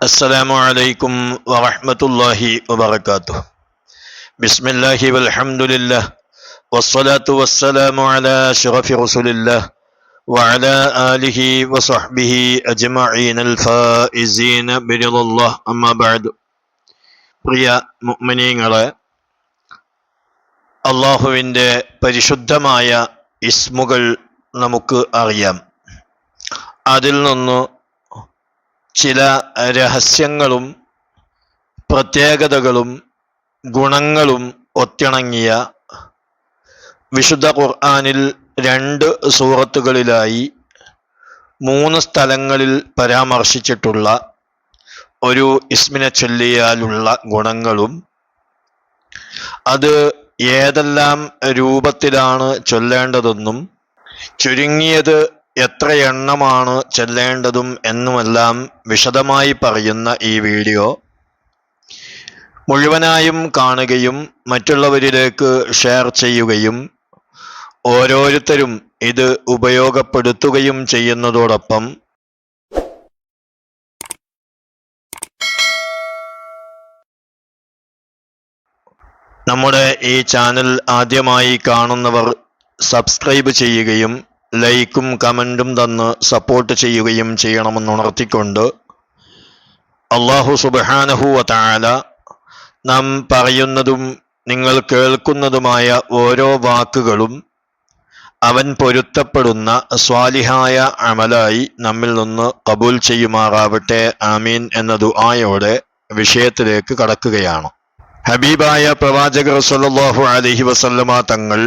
السلام عليكم ورحمة الله وبركاته بسم الله والحمد لله والصلاة والسلام على أشرف رسول الله وعلى آله وصحبه أجمعين الفائزين برضا الله أما بعد പ്രിയ മുഅ്മിനീങ്ങളെ അള്ളാഹുവിൻ്റെ പരിശുദ്ധമായ ഇസ്മുകൾ നമുക്ക് അറിയാം അതിൽ നിന്ന് ചില രഹസ്യങ്ങളും പ്രത്യേകതകളും ഗുണങ്ങളും ഒത്തിണങ്ങിയ വിശുദ്ധ ഖുർആാനിൽ രണ്ട് സൂറത്തുകളിലായി മൂന്ന് സ്ഥലങ്ങളിൽ പരാമർശിച്ചിട്ടുള്ള ഒരു ഇസ്മിനെ ചൊല്ലിയാലുള്ള ഗുണങ്ങളും അത് ഏതെല്ലാം രൂപത്തിലാണ് ചൊല്ലേണ്ടതെന്നും ചുരുങ്ങിയത് എത്ര എണ്ണമാണ് ചെല്ലേണ്ടതും എന്നുമെല്ലാം വിശദമായി പറയുന്ന ഈ വീഡിയോ മുഴുവനായും കാണുകയും മറ്റുള്ളവരിലേക്ക് ഷെയർ ചെയ്യുകയും ഓരോരുത്തരും ഇത് ഉപയോഗപ്പെടുത്തുകയും ചെയ്യുന്നതോടൊപ്പം നമ്മുടെ ഈ ചാനൽ ആദ്യമായി കാണുന്നവർ സബ്സ്ക്രൈബ് ചെയ്യുകയും ലൈക്കും കമന്റും തന്ന് സപ്പോർട്ട് ചെയ്യുകയും ചെയ്യണമെന്ന് ഉണർത്തിക്കൊണ്ട് അള്ളാഹു സുബാനഹുവ താല നാം പറയുന്നതും നിങ്ങൾ കേൾക്കുന്നതുമായ ഓരോ വാക്കുകളും അവൻ പൊരുത്തപ്പെടുന്ന സ്വാലിഹായ അമലായി നമ്മിൽ നിന്ന് കബൂൽ ചെയ്യുമാറാവട്ടെ ആമീൻ എന്ന ദുആയോടെ വിഷയത്തിലേക്ക് കടക്കുകയാണ്. ഹബീബായ പ്രവാചകർ സല്ലാഹു അലഹി വസല്ലമ തങ്ങൾ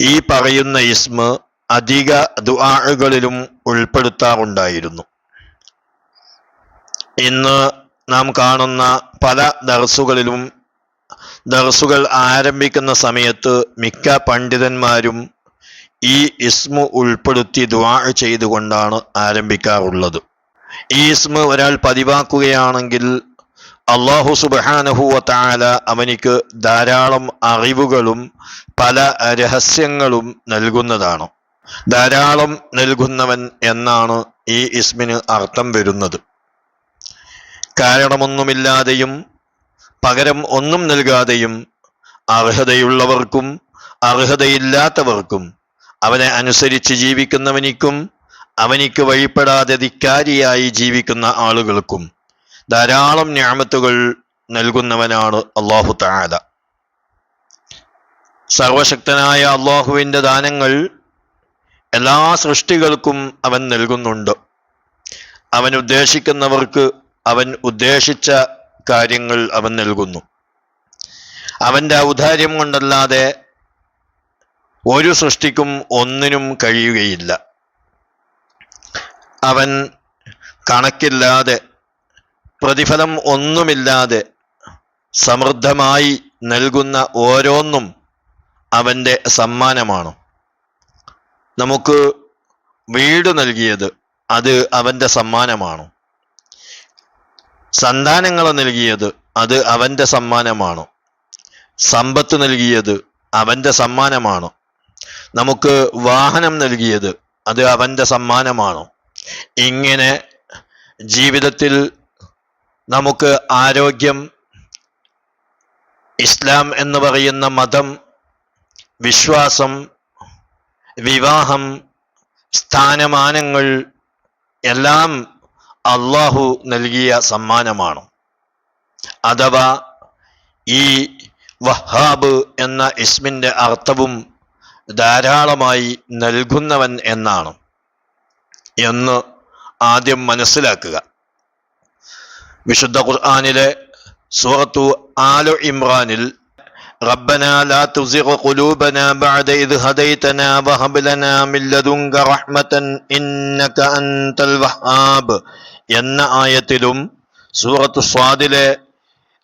ഈ പറയുന്ന ഇസ്മ അധിക ദുആകളിലും ഉൾപ്പെടുത്താറുണ്ടായിരുന്നു. ഇന്ന് നാം കാണുന്ന പല ദർസുകളിലും ദർസുകൾ ആരംഭിക്കുന്ന സമയത്ത് മിക്ക പണ്ഡിതന്മാരും ഈ ഇസ്മു ഉൾപ്പെടുത്തി ദുആ ചെയ്തുകൊണ്ടാണ് ആരംഭിക്കാറുള്ളത്. ഈ ഇസ്മ ഒരാൾ പതിവാക്കുകയാണെങ്കിൽ അള്ളാഹു സുബാനഹുവ താല അവനിക്ക് ധാരാളം അറിവുകളും പല രഹസ്യങ്ങളും നൽകുന്നതാണ്. ധാരാളം നൽകുന്നവൻ എന്നാണ് ഈ ഇസ്മിന് അർത്ഥം വരുന്നത്. കാരണമൊന്നുമില്ലാതെയും പകരം ഒന്നും നൽകാതെയും അർഹതയുള്ളവർക്കും അർഹതയില്ലാത്തവർക്കും അവനെ അനുസരിച്ച് ജീവിക്കുന്നവനിക്കും അവനിക്ക് വഴിപ്പെടാതെ ധിക്കാരിയായി ജീവിക്കുന്ന ആളുകൾക്കും ധാരാളം ഞാമത്തുകൾ നൽകുന്നവനാണ് അള്ളാഹു താല സർവശക്തനായ അള്ളാഹുവിന്റെ ദാനങ്ങൾ എല്ലാ സൃഷ്ടികൾക്കും അവൻ നൽകുന്നുണ്ട്. അവൻ ഉദ്ദേശിക്കുന്നവർക്ക് അവൻ ഉദ്ദേശിച്ച കാര്യങ്ങൾ അവൻ നൽകുന്നു. അവന്റെ ഔദാര്യം കൊണ്ടല്ലാതെ ഒരു സൃഷ്ടിക്കും ഒന്നിനും കഴിയുകയില്ല. അവൻ കണക്കില്ലാതെ പ്രതിഫലം ഒന്നുമില്ലാതെ സമൃദ്ധമായി നൽകുന്ന ഓരോന്നും അവന്റെ സമ്മാനമാണ്. നമുക്ക് വീട് നൽകിയത് അത് അവന്റെ സമ്മാനമാണ്. സന്താനങ്ങൾ നൽകിയത് അത് അവന്റെ സമ്മാനമാണ്. സമ്പത്ത് നൽകിയത് അവന്റെ സമ്മാനമാണ്. നമുക്ക് വാഹനം നൽകിയത് അത് അവന്റെ സമ്മാനമാണ്. ഇങ്ങനെ ജീവിതത്തിൽ നമുക്ക് ആരോഗ്യം ഇസ്ലാം എന്ന് പറയുന്ന മതം വിശ്വാസം വിവാഹം സ്ഥാനമാനങ്ങൾ എല്ലാം അള്ളാഹു നൽകിയ സമ്മാനമാണ്. അഥവാ ഈ വഹാബ് എന്ന ഇസ്മിന്റെ അർത്ഥവും ധാരാളമായി നൽകുന്നവൻ എന്നാണ്. എന്ന് ആദ്യം മനസ്സിലാക്കുക. വിശുദ്ധ ഖുർആാനിലെ സൂറത്തു ആലു ഇമ്രാനിൽ ربنا لا تزغ قلوبنا بعد إذ هديتنا وهب لنا من لدنك رحمة إنك أنت الوهاب എന്ന ആയത്തിലും സൂറത്തു സ്വാദിലെ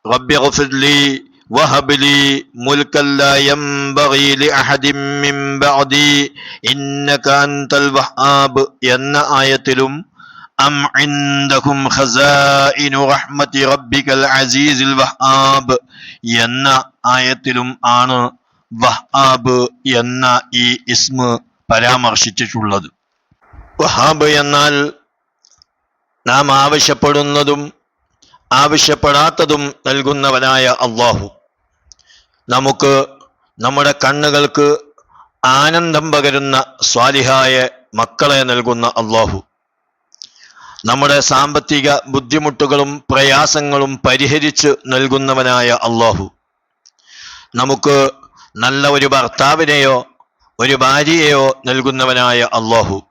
റബ്ബി ഗഫിർലി വഹബ് ലി മുൽക്കൻ ലാ യംബഗി ലിഅഹദിൻ മിൻ ബഅദി ഇന്നക അൻതൽ വഹ്ഹാബ് എന്ന ആയത്തിലും أم عندكم خزائن رحمة ربك العزيز الوهاب എന്ന ആയത്തിലും ആണ് വഹാബ് എന്ന ഈ ഇസ്മ പരാമർശിച്ചിട്ടുള്ളത് വഹാബ് എന്നാൽ നാം ആവശ്യപ്പെടുന്നതും ആവശ്യപ്പെടാത്തതും നൽകുന്നവനായ അള്ളാഹു നമുക്ക് നമ്മുടെ കണ്ണുകൾക്ക് ആനന്ദം പകരുന്ന സ്വാലിഹായ മക്കളെ നൽകുന്ന അള്ളാഹു നമ്മുടെ സാമ്പത്തിക ബുദ്ധിമുട്ടുകളും പ്രയാസങ്ങളും പരിഹരിച്ചു നൽകുന്നവനായ അള്ളാഹു. നമുക്ക് നല്ല ഒരു ഭർത്താവിനെയോ ഒരു ഭാര്യയെയോ നൽകുന്നവനായ അള്ളാഹു.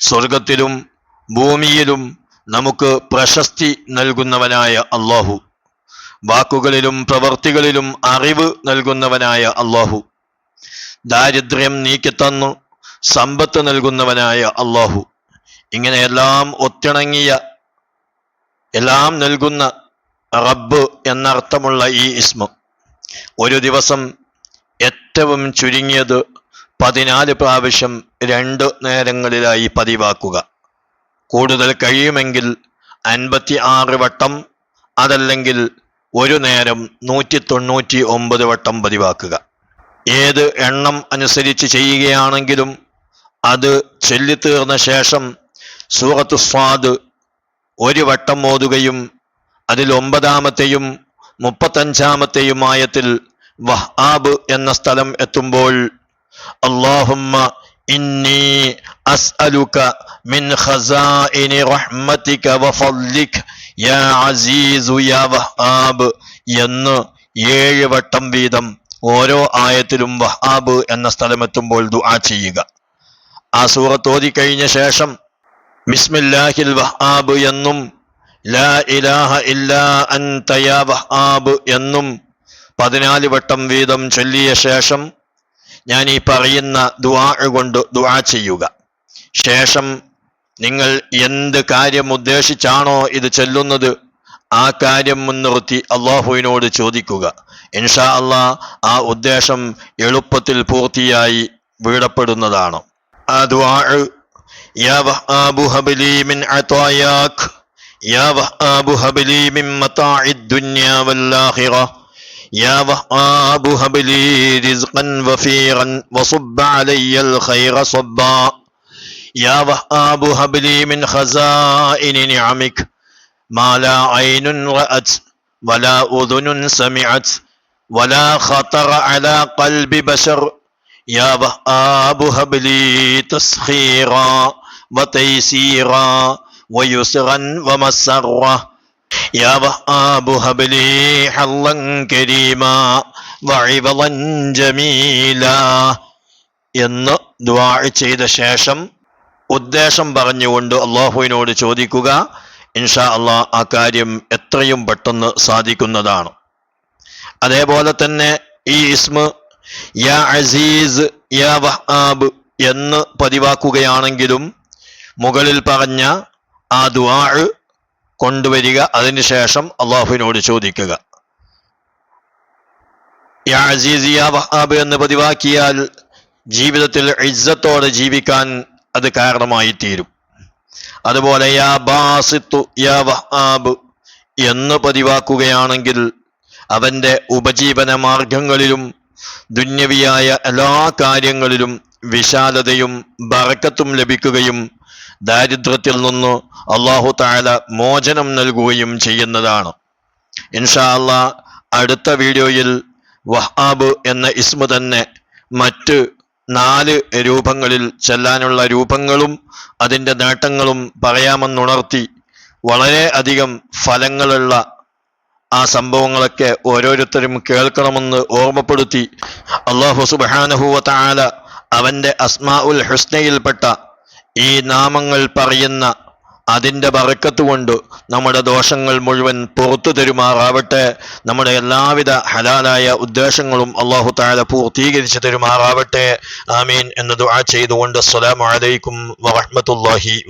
സ്വർഗത്തിലും ഭൂമിയിലും നമുക്ക് പ്രശസ്തി നൽകുന്നവനായ അള്ളാഹു. വാക്കുകളിലും പ്രവൃത്തികളിലും അറിവ് നൽകുന്നവനായ അള്ളാഹു. ദാരിദ്ര്യം നീക്കിത്തന്നു സമ്പത്ത് നൽകുന്നവനായ അള്ളാഹു. ഇങ്ങനെ എല്ലാം ഒത്തിണങ്ങിയ എല്ലാം നൽകുന്ന റബ്ബ് എന്നർത്ഥമുള്ള ഈ ഇസ്മ. ഒരു ദിവസം ഏറ്റവും ചുരുങ്ങിയത് പതിനാല് പ്രാവശ്യം രണ്ട് നേരങ്ങളിലായി പതിവാക്കുക. കൂടുതൽ കഴിയുമെങ്കിൽ അൻപത്തി ആറ് വട്ടം അതല്ലെങ്കിൽ ഒരു നേരം നൂറ്റി തൊണ്ണൂറ്റി ഒമ്പത് വട്ടം പതിവാക്കുക. ഏത് എണ്ണം അനുസരിച്ച് ചെയ്യുകയാണെങ്കിലും അത് ചൊല്ലിത്തീർന്ന ശേഷം സൂറത്ത് സ്വാദ് ഒരു വട്ടം ഓതുകയും അതിൽ ഒമ്പതാമത്തെയും മുപ്പത്തഞ്ചാമത്തെയും ആയത്തിൽ വഹാബ് എന്ന സ്ഥലം എത്തുമ്പോൾ അള്ളാഹുമ്മ ഇന്നി അസ്അലുക മിൻ ഖസാഇനി റഹ്മതിക വഫദ്ലിക യാ അസീസു യാ വഹാബ് എന്ന് ഏഴ് വട്ടം വീതം ഓരോ ആയത്തിലും വഹാബ് എന്ന സ്ഥലമെത്തുമ്പോൾ ദുആ ചെയ്യുക. ആ സൂറത്ത് ഓതിക്കഴിഞ്ഞ ശേഷം ബിസ്മില്ലാഹിൽ വഹാബ് എന്നും ലാ ഇലാഹ ഇല്ലാ അൻത യാ വഹാബ് എന്നും പതിനാല് വട്ടം വീതം ചൊല്ലിയ ശേഷം ഞാൻ ഈ പറയുന്ന ദുആ കൊണ്ട് ദുആ ചെയ്യുക. ശേഷം നിങ്ങൾ എന്ത് കാര്യം ഉദ്ദേശിച്ചാണോ ഇത് ചൊല്ലുന്നത് ആ കാര്യം മുൻനിർത്തി അള്ളാഹുവിനോട് ചോദിക്കുക. ഇൻഷാ അള്ളാ ആ ഉദ്ദേശം എളുപ്പത്തിൽ പൂർത്തിയായി വീടപ്പെടുന്നതാണ്. ആ ദുആ يا وهاب هب لي من عطاياك. يا وهاب هب لي من متاع الدنيا والآخرة. يا وهاب هب لي رزقا وفيرا وصب علي الخير صبا. يا وهاب هب لي من خزائن نعمك. ما لا عين رأت ولا أذن سمعت ولا خطر على قلب بشر. يا وهاب هب لي تسخيرا وتيسيرا ويسرا ومسرا يا وهاب هب لي حظا كريما وعوضا جميلا എന്ന് ദുആ ചെയ്ത ശേഷം ഉദ്ദേശം പറഞ്ഞുകൊണ്ട് അള്ളാഹുവിനോട് ചോദിക്കുക ഇൻഷാ അള്ളാഹ് ആ കാര്യം എത്രയും പെട്ടെന്ന് സാധിക്കുന്നതാണ് അതേപോലെ തന്നെ ഈ ഇസ്മ യാ അസീസ് യാ വഹാബ് എന്ന് പതിവാക്കുകയാണെങ്കിലും മുകളിൽ പറഞ്ഞ ആ ദുആ കൊണ്ടുവരിക അതിനുശേഷം അള്ളാഹുവിനോട് ചോദിക്കുക. എന്ന് പതിവാക്കിയാൽ ജീവിതത്തിൽ ഇജ്ജത്തോടെ ജീവിക്കാൻ അത് കാരണമായി തീരും അതുപോലെ എന്ന് പതിവാക്കുകയാണെങ്കിൽ അവന്റെ ഉപജീവന മാർഗങ്ങളിലും ദുന്യവിയായ എല്ലാ കാര്യങ്ങളിലും വിശാലതയും ബറക്കത്തും ലഭിക്കുകയും ദാരിദ്ര്യത്തിൽ നിന്ന് അള്ളാഹു താല മോചനം നൽകുകയും ചെയ്യുന്നതാണ്. ഇൻഷാ അള്ളാ അടുത്ത വീഡിയോയിൽ വഹാബ് എന്ന ഇസ്മു തന്നെ മറ്റ് നാല് രൂപങ്ങളിൽ ചെല്ലാനുള്ള രൂപങ്ങളും അതിന്റെ നേട്ടങ്ങളും പറയാമെന്നുണർത്തി വളരെ അധികം ഫലങ്ങളുള്ള ആ സംഭവങ്ങളൊക്കെ ഓരോരുത്തരും കേൾക്കണമെന്ന് ഓർമ്മപ്പെടുത്തി അള്ളാഹു സുബാനഹുവ താല അവന്റെ അസ്മാ ഉൽ ഹുസ്നയിൽപ്പെട്ട ഈ നാമങ്ങൾ പറയുന്ന അതിന്റെ കൊണ്ട് നമ്മുടെ ദോഷങ്ങൾ മുഴുവൻ പുറത്തു തരുമാറാവട്ടെ. നമ്മുടെ എല്ലാവിധ ഹലാലായ ഉദ്ദേശങ്ങളും അള്ളാഹു താല പൂർത്തീകരിച്ചു തരുമാറാവട്ടെ. ആമീൻ എന്ന് ദുആ ചെയ്തുകൊണ്ട് അസ്സലാമു അലൈക്കും വറഹ്മത്തുള്ളാഹി